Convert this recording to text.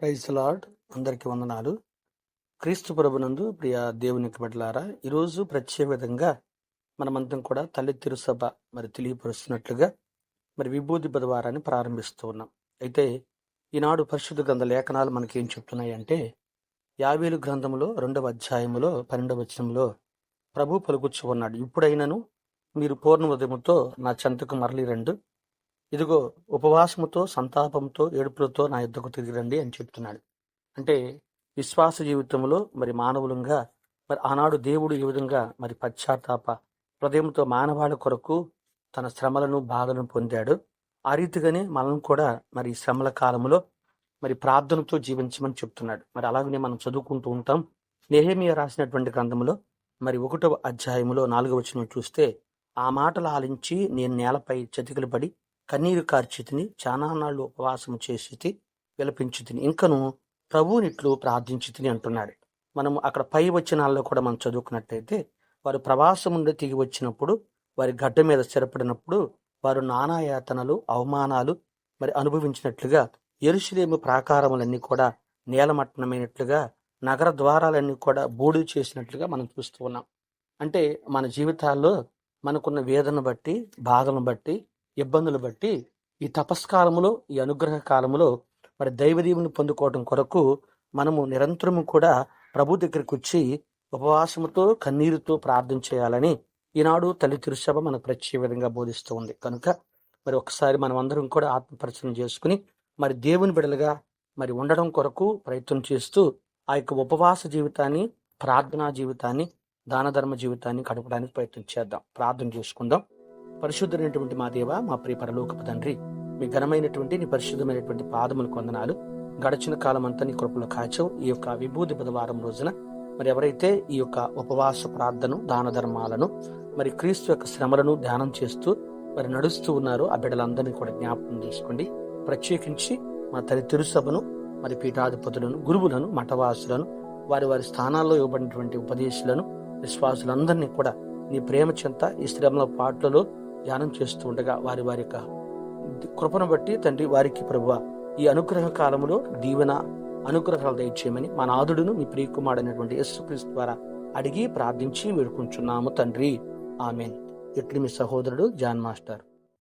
Praise lord. అందరికీ వందనాలు. క్రీస్తు ప్రభునందు ప్రియ దేవునికి బిడ్డలారా ఈరోజు ప్రత్యేక విధంగా మనమంతం కూడా తల్లి తిరుసభ మరి తెలియపరుస్తున్నట్లుగా మరి విభూతి బుధవారాన్ని ప్రారంభిస్తూ ఉన్నాం. అయితే ఈనాడు పరిశుద్ధ గ్రంథ లేఖనాలు మనకి ఏం చెప్తున్నాయి అంటే యావేలు గ్రంథములో రెండవ అధ్యాయములో పన్నెండవ వచనంలో ప్రభు పలుకుచ్చు ఉన్నాడు ఇప్పుడైనను మీరు పూర్ణ ఉదయముతో నా చెంతకు మరలి రెండు ఇదిగో ఉపవాసముతో సంతాపంతో ఏడుపులతో నా యుద్ధకు తిరిగి రండి అని చెప్తున్నాడు. అంటే విశ్వాస జీవితంలో మరి మానవులంగా మరి ఆనాడు దేవుడు ఈ విధంగా మరి పశ్చాత్తాప హృదయంతో మానవాళి కొరకు తన శ్రమలను బాధలను పొందాడు. ఆ రీతిగానే మనం కూడా మరి శ్రమల కాలంలో మరి ప్రార్థనతో జీవించమని చెప్తున్నాడు. మరి అలాగనే మనం చదువుకుంటూ ఉంటాం. నెహేమియా రాసినటువంటి గ్రంథంలో మరి ఒకటవ అధ్యాయంలో నాలుగవ వచనం చూస్తే ఆ మాటలు ఆలించి నేను నేలపై చతికిలు పడి కన్నీరు కార్చితిని చాలా నాళ్ళు ఉపవాసం చేసి విలపించితిని. ఇంకను ప్రభువునిట్లు ప్రార్థించి తిని అంటున్నాడు. మనం అక్కడ పై వచనాల్లో కూడా మనం చదువుకున్నట్టయితే వారు ప్రవాసం నుండి తిరిగి వచ్చినప్పుడు వారి గడ్డ మీద స్థిరపడినప్పుడు వారు నానాయాతనలు అవమానాలు మరి అనుభవించినట్లుగా ఎరుసలేము ప్రాకారములన్నీ కూడా నేలమట్టనమైనట్లుగా నగర ద్వారాలన్నీ కూడా బూడి చేసినట్లుగా మనం చూస్తూ ఉన్నాం. అంటే మన జీవితాల్లో మనకున్న వేదన బట్టి బాధను బట్టి ఇబ్బందులు బట్టి ఈ తపస్కాలములో ఈ అనుగ్రహ కాలములో మరి దైవదీవుని పొందుకోవడం కొరకు మనము నిరంతరము కూడా ప్రభు దగ్గరికి వచ్చి ఉపవాసముతో కన్నీరుతో ప్రార్థన చేయాలని ఈనాడు తల్లి తిరుసభ మనకు ప్రత్యేక విధంగా బోధిస్తూ ఉంది. కనుక మరి ఒకసారి మనం అందరం కూడా ఆత్మపరిచయం చేసుకుని మరి దేవుని బిడలుగా మరి ఉండడం కొరకు ప్రయత్నం చేస్తూ ఆ యొక్క ఉపవాస జీవితాన్ని ప్రార్థనా జీవితాన్ని దాన ధర్మ జీవితాన్ని గడపడానికి ప్రయత్నం చేద్దాం. ప్రార్థన చేసుకుందాం. పరిశుద్ధమైనటువంటి మా దేవ మా ప్రియ పరలోకపు తండ్రి మీ ఘనమైనటువంటి నీ పరిశుద్ధమైనటువంటి పాదములు కొందనాలు. గడిచిన కాలం అంతా నీ కృపలో కాచవు. ఈ యొక్క విభూతి బుధవారం రోజున మరి ఎవరైతే ఈ యొక్క ఉపవాస ప్రార్థన దాన ధర్మాలను మరి క్రీస్తు యొక్క శ్రమలను ధ్యానం చేస్తూ మరి నడుస్తూ ఉన్నారో ఆ బిడ్డలందరినీ కూడా జ్ఞాపకం చేసుకోండి. ప్రత్యేకించి మా తల్లి తిరుసభను మరి పీఠాధిపతులను గురువులను మఠవాసులను వారి వారి స్థానాల్లో ఇవ్వబడినటువంటి ఉపదేశాలను విశ్వాసులందరినీ కూడా నీ ప్రేమ చెంత ఈ శ్రమల పాటలలో ధ్యానం చేస్తూ ఉండగా వారి వారి యొక్క కృపను బట్టి తండ్రి వారికి ప్రభు ఈ అనుగ్రహ కాలంలో దీవెన అనుగ్రహాలు దయచేయమని మా నాదుడును మీ ప్రియకుమారుడైనటువంటి యేసుక్రీస్తు ద్వారా అడిగి ప్రార్థించి వేడుకుంటున్నాము తండ్రి. ఆమెన్. ఇట్లు మీ సహోదరుడు జాన్ మాస్టర్.